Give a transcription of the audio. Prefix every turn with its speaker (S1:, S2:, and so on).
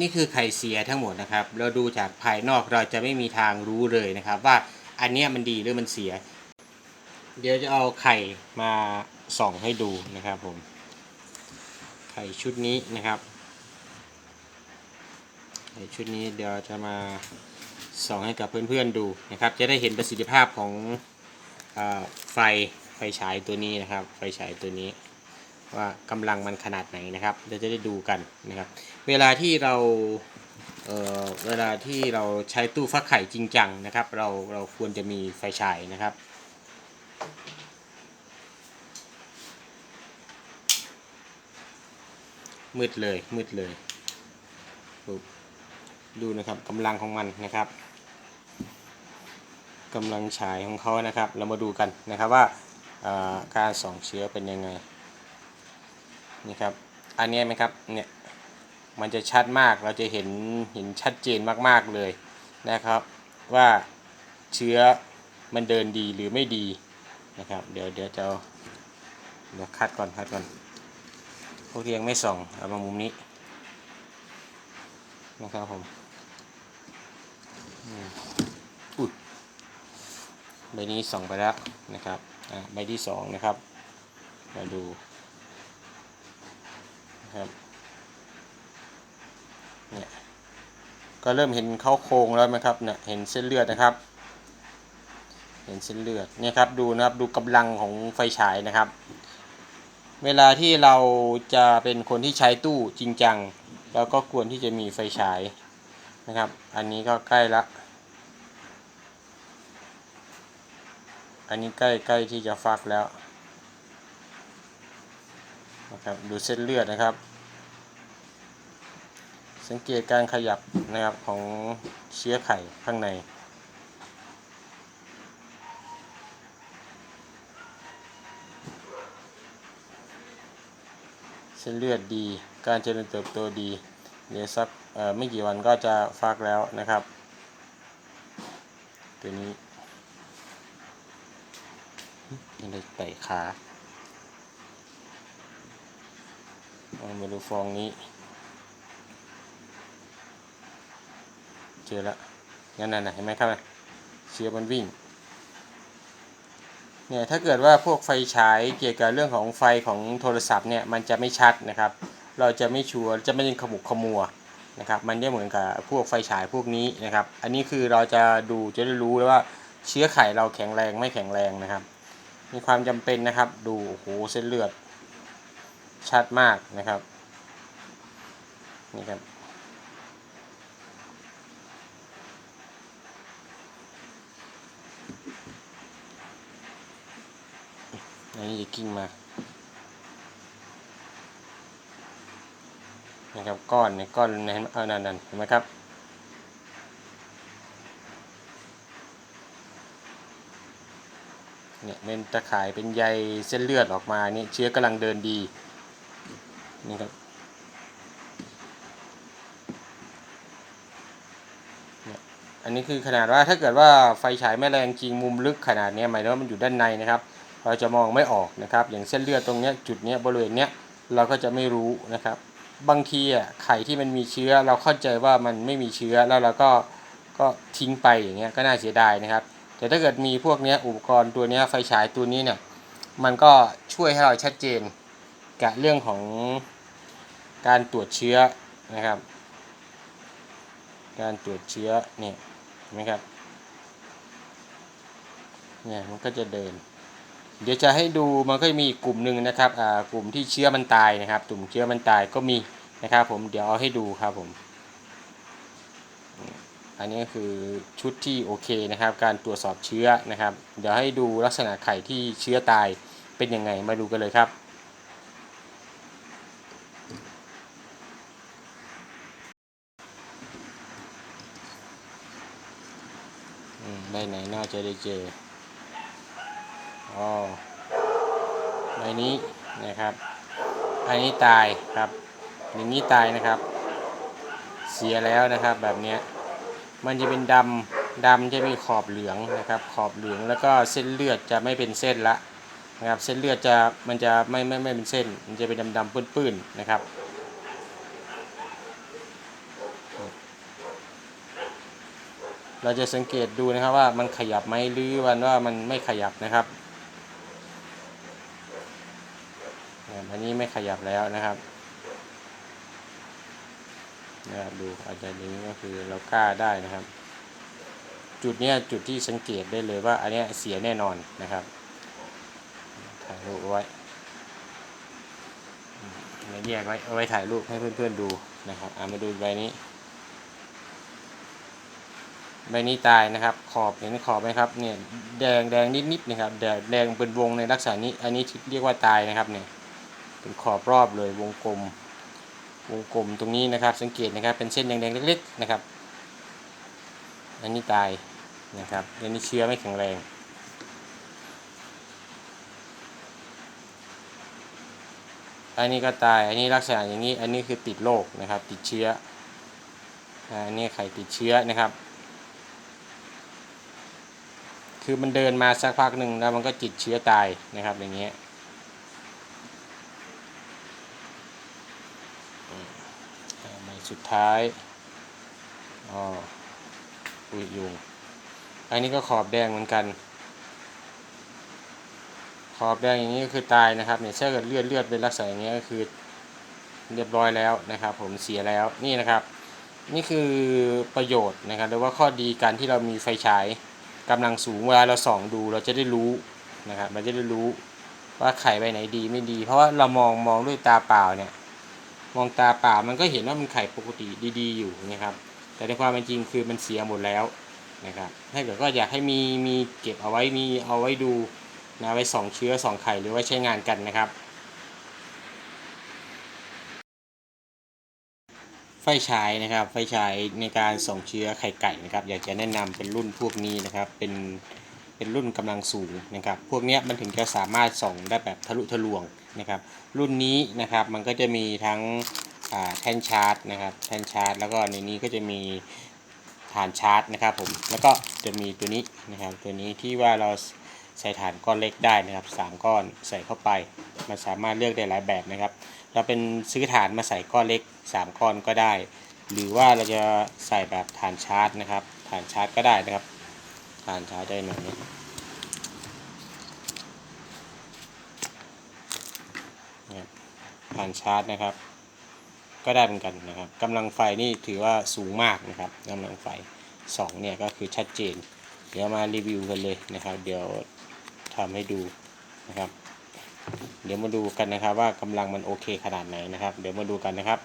S1: นี่คือไข่เสียทั้งหมดนะครับ เราดูจากภายนอกเราจะไม่มีทางรู้เลยนะครับ ว่าอันนี้มันดีหรือมันเสีย เดี๋ยวจะเอาไข่มาส่องให้ดูนะครับผม ไข่ชุดนี้นะครับ ไข่ชุดนี้เดี๋ยวจะมาส่องให้กับเพื่อนๆดูนะครับ จะได้เห็นประสิทธิภาพของอไฟไฟฉายตัวนี้นะครับ ไฟฉายตัวนี้ ว่ากำลังมันขนาดไหนนะครับเดี๋ยวจะได้ดูกันนะครับ เวลาที่เราเออเวลาที่เราใช้ตู้ฟักไข่จริงจังนะครับ เราเราควรจะมีไฟฉายนะครับมืดเลยมืดเลยดูนะครับกำลังของมันนะครับกำลังฉายของเขานะครับ เรามาดูกันนะครับว่าการส่องเชื้อเป็นยังไง นี่ครับ อันนี้ไหมครับ เนี่ย มันจะชัดมาก เราจะเห็นเห็นชัดเจนมากๆเลยนะครับ ว่าเชื้อมันเดินดีหรือไม่ดีนะครับ เดี๋ยวเดี๋ยวจะเดี๋ยวคัดก่อนคัดก่อนพวกที่ยังไม่ส่องเอามามุมนี้นะครับผมอืมอุ้ยใบนี้ส่องไปแล้วนะครับอ่าใบที่สองนะครับ มาดู ครับเนี่ยก็เริ่มเห็นเข้าโครงแล้วไหมครับเนี่ยเห็นเส้นเลือดนะครับ เห็นเส้นเลือดเนี่ยครับดูนะครับดูกำลังของไฟฉายนะครับ เวลาที่เราจะเป็นคนที่ใช้ตู้จริงจังเราก็ควรที่จะมีไฟฉายนะครับ อันนี้ก็ใกล้ละอันนี้ใกล้ใกล้ที่จะฟักแล้ว นะครับดูเส้นเลือดนะครับ สังเกตการขยับนะครับของเชื้อไข่ข้างในเส้นเลือดดี การเจริญเติบโตดีเดี๋ยวสักไม่กี่วันก็จะฟักแล้วนะครับ ตัวนี้ยังได้ไต่ขา เอา มาดูฟองนี้ เจอแล้วงั้นน่ะเห็นไหมครับเชื้อมันวิ่งเนี่ยถ้าเกิดว่าพวกไฟฉายเกี่ยวกับเรื่องของไฟของโทรศัพท์เนี่ยมันจะไม่ชัดนะครับ เราจะไม่ชัวร์จะไม่ยังขมุกขมัวนะครับ มันจะเหมือนกับพวกไฟฉายพวกนี้นะครับ อันนี้คือเราจะดูจะได้รู้เลยว่าเชื้อไข่เราแข็งแรงไม่แข็งแรงนะครับ มีความจำเป็นนะครับ ดูโอ้โหเส้นเลือด ชัดมากนะครับ นี่ครับ อันนี้จะกิ้งมานะครับก้อนเนี่ยก้อนเห็นเออนั่นนั่นเห็นไหมครับเนี่ยเป็นตะข่ายเป็นใยเส้นเลือดออกมาเนี่ยเชื้อกำลังเดินดี นี่ครับอันนี้คือขนาดว่าถ้าเกิดว่าไฟฉายไม่แรงจริงมุมลึกขนาดนี้หมายถึงว่ามันอยู่ด้านในนะครับ เราจะมองไม่ออกนะครับ อย่างเส้นเลือดตรงนี้จุดนี้บริเวณนี้เราก็จะไม่รู้นะครับ บางทีอะไข่ที่มันมีเชื้อเราเข้าใจว่ามันไม่มีเชื้อแล้วเราก็ก็ทิ้งไปอย่างเงี้ยก็น่าเสียดายนะครับ แต่ถ้าเกิดมีพวกนี้อุปกรณ์ตัวนี้ไฟฉายตัวนี้เนี่ยมันก็ช่วยให้เราชัดเจนกับเรื่องของ การตรวจเชื้อนะครับ การตรวจเชื้อเนี่ยเห็นไหมครับเนี่ยมันก็จะเดิน เดี๋ยวจะให้ดูมันก็จะมีกลุ่มหนึ่งนะครับอ่ากลุ่มที่เชื้อมันตายนะครับกลุ่มเชื้อมันตายก็มีนะครับผมเดี๋ยวเอาให้ดูครับผม อันนี้ก็คือชุดที่โอเคนะครับ การตรวจสอบเชื้อนะครับ เดี๋ยวให้ดูลักษณะไข่ที่เชื้อตายเป็นยังไงมาดูกันเลยครับ อืมใบไหนน่าจะได้เจออ๋อใบนี้นะครับ อันนี้ตายครับอย่างนี้ตายนะครับ เสียแล้วนะครับแบบเนี้ยมันจะเป็นดำดำจะมีขอบเหลืองนะครับ ขอบเหลืองแล้วก็เส้นเลือดจะไม่เป็นเส้นละนะครับ เส้นเลือดจะมันจะไม่ไม่ไม่เป็นเส้น มันจะเป็นดำๆปื้นๆนะครับ เราจะสังเกตดูนะครับว่ามันขยับไหมหรือวันว่ามันไม่ขยับนะครับนะครับอันนี้ไม่ขยับแล้วนะครับนะครับดูอาจจะนี้ก็คือเรากล้าได้นะครับ จุดนี้จุดที่สังเกตได้เลยว่า อันนี้เสียแน่นอนนะครับถ่ายรูปเอาไว้อืมแล้วแยกไว้เอาไว้ถ่ายรูปให้เพื่อนๆดูนะครับอ่ามาดูใบนี้ ใบนี้ตายนะครับ ขอบเห็นขอบไหมครับเนี่ยแดงแดงนิดๆนะครับแดงแดงเป็นวงในลักษณะนี้ อันนี้เรียกว่าตายนะครับเนี่ยเป็นขอบรอบเลยวงกลม วงกลมตรงนี้นะครับ สังเกตนะครับเป็นเส้นแดงๆเล็กๆนะครับ อันนี้ตายนะครับอันนี้เชื้อไม่แข็งแรงอันนี้ก็ตาย อันนี้ลักษณะอย่างนี้ อันนี้คือติดโรคนะครับ ติดเชื้อ อันนี้ไข่ติดเชื้อนะครับ คือมันเดินมาสักพักหนึ่งแล้วมันก็ติดเชื้อตายนะครับอย่างเงี้ยใบสุดท้ายอ๋ออุยยุงอันนี้ก็ขอบแดงเหมือนกัน ขอบแดงอย่างนี้ก็คือตายนะครับเนี่ยถ้าเกิดเลือดเลือดเป็นลักษณะอย่างนี้ก็คือเรียบร้อยแล้วนะครับ ผมเสียแล้วนี่นะครับ นี่คือประโยชน์นะครับหรือว่าข้อดีการที่เรามีไฟฉาย กำลังสูงเวลาเราส่องดูเราจะได้รู้นะครับเราจะได้รู้ว่าไข่ใบไหนดีไม่ดี เพราะว่าเรามองมองด้วยตาเปล่าเนี่ยมองตาเปล่ามันก็เห็นว่ามันไข่ปกติดีๆอยู่นะครับ แต่ในความเป็นจริงคือมันเสียหมดแล้วนะครับถ้าเกิดก็อยากให้มีมีเก็บเอาไว้มีเอาไว้ดูนะไว้ส่องเชื้อส่องไข่หรือไว้ใช้งานกันนะครับ ไฟฉายนะครับไฟฉายในการส่องเชื้อไข่ไก่นะครับ อยากจะแนะนำเป็นรุ่นพวกนี้นะครับ เป็นเป็นรุ่นกำลังสูงนะครับ พวกนี้มันถึงจะสามารถส่องได้แบบทะลุทะลวงนะครับ รุ่นนี้นะครับมันก็จะมีทั้งแท่นชาร์จนะครับแท่นชาร์จ แล้วก็ในนี้ก็จะมีฐานชาร์จนะครับผมแล้วก็จะมีตัวนี้นะครับตัวนี้ที่ว่าเรา ใส่ฐานก้อนเล็กได้นะครับสามก้อนใส่เข้าไป มันสามารถเลือกได้หลายแบบนะครับ เราเป็นซื้อฐานมาใส่ก้อนเล็ก 3 ก้อนก็ได้ หรือว่าเราจะใส่แบบฐานชาร์จนะครับ ฐานชาร์จก็ได้นะครับ ฐานชาร์จได้หน่อยนี้นะครับฐานชาร์จนะครับ ก็ได้เหมือนกันนะครับกำลังไฟนี่ถือว่าสูงมากนะครับกำลังไฟ2เนี่ยก็คือชัดเจนเดี๋ยวมารีวิวกันเลยนะครับ เดี๋ยว ทำให้ดูนะครับ เดี๋ยวมาดูกันนะครับว่ากำลังมันโอเคขนาดไหนนะครับ เดี๋ยวมาดูกันนะครับ